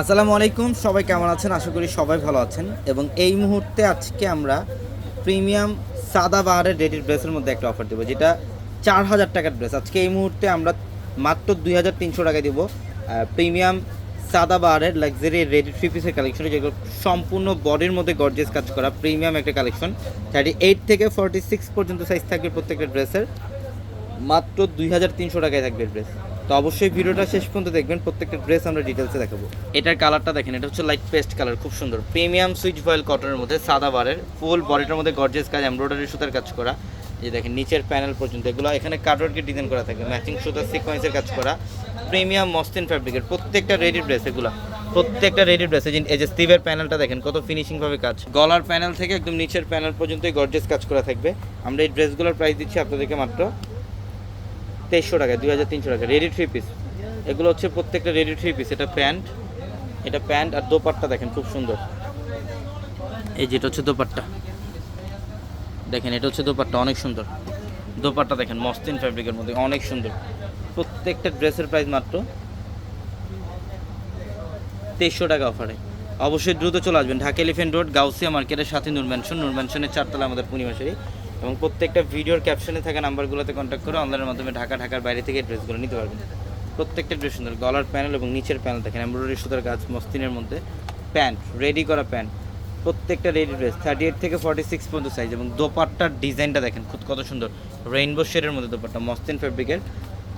আসসালামু আলাইকুম, সবাই কেমন আছেন? আশা করি সবাই ভালো আছেন। এবং এই মুহূর্তে আজকে আমরা প্রিমিয়াম সাদা বাহারের রেডির ড্রেসের মধ্যে একটা অফার দেবো, যেটা চার হাজার টাকার ড্রেস আজকে এই মুহূর্তে আমরা মাত্র দুই হাজার তিনশো টাকায় দেবো প্রিমিয়াম সাদা বাহারের লাক্সারি রেডি থ্রি পিসের কালেকশন যেগুলো সম্পূর্ণ বডির মধ্যে গর্জেস কাজ করা প্রিমিয়াম একটা কালেকশন থার্টি এইট থেকে ফর্টি সিক্স পর্যন্ত সাইজ থাকবে প্রত্যেকটা ড্রেসের মাত্র দুই হাজার তিনশো টাকায় থাকবে ড্রেস তো অবশ্যই ভিডিওটা শেষ পর্যন্ত দেখবেন, প্রত্যেকটা ড্রেস আমরা ডিটেলসে দেখাবো। এটার কালারটা দেখেন, এটা হচ্ছে লাইট পেস্ট কালার খুব সুন্দর। প্রিমিয়াম সুইচ ভয়েল কটনের মধ্যে, সাদা বারের ফুল বডিটার মধ্যে গর্জেস কাজ এমব্রয়ডারি সুতার কাজ করা। যে দেখেন, নিচের প্যানেল পর্যন্ত, এগুলো এখানে কাটওয়ার্কে ডিজাইন করা থাকে ম্যাচিং সুতার সিকোয়েন্সের কাজ করা। প্রিমিয়াম মসলিন ফ্যাব্রিকের প্রত্যেকটা রেডি ড্রেস এগুলো, প্রত্যেকটা রেডি ড্রেস এই যে স্টিভের প্যানেলটা দেখেন, কত ফিনিশিং ভাবে কাজ। গলার প্যানেল থেকে একদম নিচের প্যানেল পর্যন্ত গর্জেস কাজ করা থাকবে। আমরা এই ড্রেসগুলোর প্রাইস দিচ্ছি আপনাদেরকে মাত্র তেইশশো টাকা, দুই হাজার তিনশো টাকা, রেডি থ্রি পিস। এগুলো হচ্ছে প্রত্যেকটা রেডি থ্রি পিস, এটা প্যান্ট এটা প্যান্ট আর দোপাট্টা দেখেন, খুব সুন্দর। এই যেটা হচ্ছে দোপাট্টা। দেখেন, এটা হচ্ছে দোপাট্টা, অনেক সুন্দর। দোপাট্টা দেখেন মস্তিন ফ্যাব্রিকের মধ্যে অনেক সুন্দর। প্রত্যেকটা ড্রেসের প্রাইস মাত্র তেইশশো টাকা অফারে। অবশ্যই দ্রুত চলে আসবেন। ঢাকা এলিফেন্ট রোড, গাউসিয়া মার্কেটের সাথে নূর ম্যানশন চারতলা আমাদের পূর্ণিমাশারি। এবং প্রত্যেকটা ভিডিওর ক্যাপশনে থাকা নাম্বারগুলোতে কন্ট্যাক্ট করে অনলাইনের মাধ্যমে ঢাকা, ঢাকার বাইরে থেকে ড্রেসগুলো নিতে পারবেন। প্রত্যেকটা ড্রেস সুন্দর। গলার প্যানেল এবং নিচের প্যানেল দেখেন। এমব্রয়ডারি সুতার কাজ মস্তিনের মধ্যে প্যান্ট রেডি করা প্যান্ট প্রত্যেকটা রেডি ড্রেস থার্টি এইট থেকে ফর্টি সিক্স পর্যন্ত সাইজ এবং দোপাট্টার ডিজাইনটা দেখেন খুব, কত সুন্দর। রেইনবো শেডের মধ্যে দোপাট্টা মস্তিন ফ্যাব্রিকের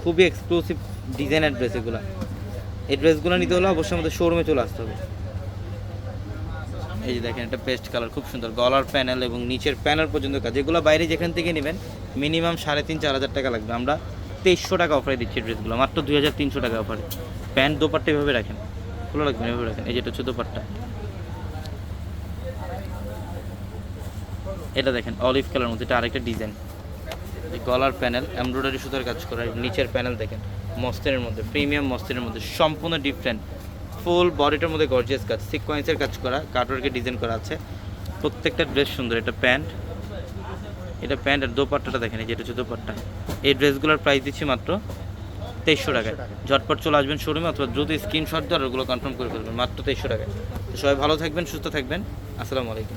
খুবই এক্সক্লুসিভ ডিজাইনের ড্রেস এগুলো। এই ড্রেসগুলো নিতে হলে অবশ্যই আমাদের শোরুমে চলে আসতে হবে। এই যে দেখেন একটা পেস্ট কালার খুব সুন্দর। গলার প্যানেল এবং নিচের প্যানেল পর্যন্ত কাজ। এগুলো বাইরে যেখান থেকে নেবেন মিনিমাম সাড়ে তিন, চার হাজার টাকা লাগবে। আমরা তেইশশো টাকা অফারে দিচ্ছি ড্রেসগুলো মাত্র দুই হাজার তিনশো টাকা অফারে প্যান্ট দোপাট্টা এভাবে রাখেন। খোলা রাখবেন এভাবে রাখেন। এই যেটা হচ্ছে দোপাট্টা। এটা দেখেন অলিভ কালার মধ্যে, এটা আরেকটা ডিজাইন গলার প্যানেল এমব্রয়ডারি সুতার কাজ করা, নিচের প্যানেল দেখেন মস্তিনের মধ্যে প্রিমিয়াম মস্তিনের মধ্যে, সম্পূর্ণ ডিফারেন্ট ফুল বডিটার মধ্যে গর্জিয়াস কাজ সিকোয়েন্সের কাজ করা কাটওয়ার্কে ডিজাইন করা আছে। প্রত্যেকটা ড্রেস সুন্দর এটা প্যান্ট এটা প্যান্ট আর দোপাট্টাটা দেখেন এই যেটা হচ্ছে দোপাট্টা। এই ড্রেসগুলোর প্রাইস দিচ্ছি মাত্র তেইশশো টাকায়। ঝটপট চলে আসবেন শোরুমে অথবা দ্রুত স্ক্রিনশট দিয়ে আর ওগুলো কনফার্ম করে ফেলবেন। মাত্র তেইশশো টাকায়। তো সবাই ভালো থাকবেন সুস্থ থাকবেন। আসসালামু আলাইকুম।